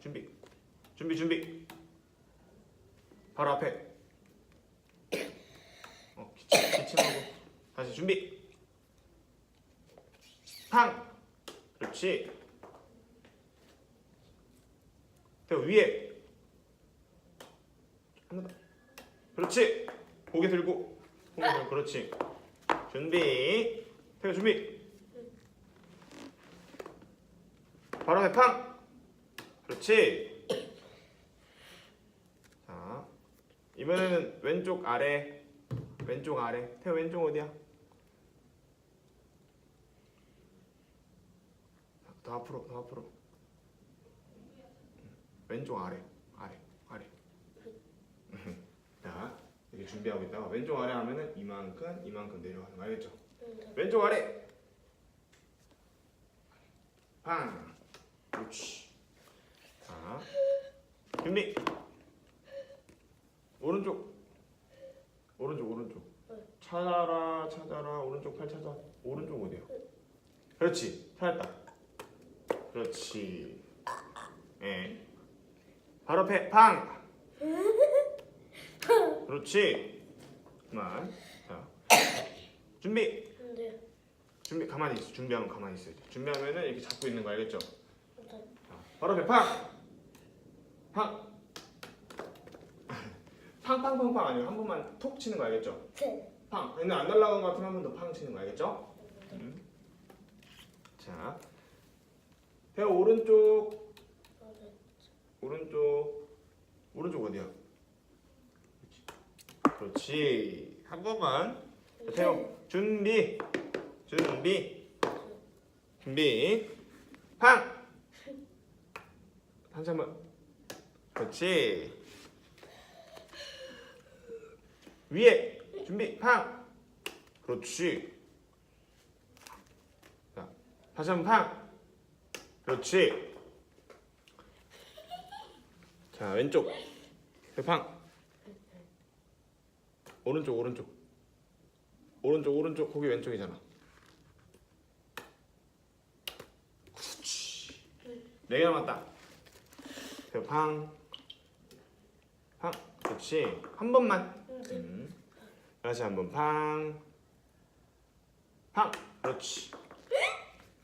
준비. 준비 준비. 바로 앞에. 어, 기침, 기침하고. 다시 준비. 팡. 그렇지. 태우 위에. 한 번 더. 그렇지. 고개 들고. 고개 들고. 그렇지. 준비. 태우 준비. 바로 앞에 팡. 그렇지. 자, 이번에는 왼쪽 아래, 왼쪽 아래. 태호 왼쪽 어디야? 더 앞으로, 더 앞으로. 왼쪽 아래, 아래, 아래. 자, 이렇게 준비하고 있다가 왼쪽 아래 하면은 이만큼, 이만큼 내려가는 거 알겠죠? 왼쪽 아래. 팡. 그렇지. 자, 준비. 오른쪽. 오른쪽, 오른쪽. 찾아라, 찾아라. 오른쪽 팔 찾아. 오른쪽 어디야? 그렇지. 찾았다. 그렇지. 예. 바로 앞에 팡. 그렇지. 그만. 자, 준비. 근데 준비 가만히 있어. 준비하면 가만히 있어야 돼. 준비하면은 이렇게 잡고 있는 거 알겠죠? 네. 자, 바로 앞에 팡! 팡! 팡팡팡팡 아니고 한 번만 톡 치는 거 알겠죠? 네. 팡! 근데 안 날라간 거 같으면 한 번 더 팡 치는 거 알겠죠? 음. 자, 배 오른쪽, 오른쪽, 오른쪽 어디야? 그렇지. 한 번만. 자, 태호 준비, 준비, 준비. 팡! 한번. 그렇지. 위에 준비 팡. 그렇지. 자, 다시 한번 팡. 그렇지. 자, 왼쪽. 팡. 오른쪽, 오른쪽. 오른쪽, 오른쪽. 거기 왼쪽이잖아. 그렇지. 네 개 남았다. 그 팡. 팡. 그렇지. 한 번만. 음. 다시 한 번 팡. 팡. 그렇지.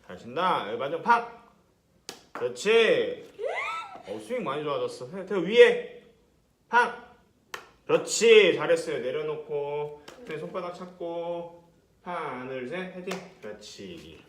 잘 친다. 여기 마지막 팡. 그렇지. 어, 스윙 많이 좋아졌어. 태- 태우 위에. 팡. 그렇지. 잘했어요. 내려놓고. 네, 손바닥 찾고. 하나, 둘, 셋. 헤딩. 그렇지.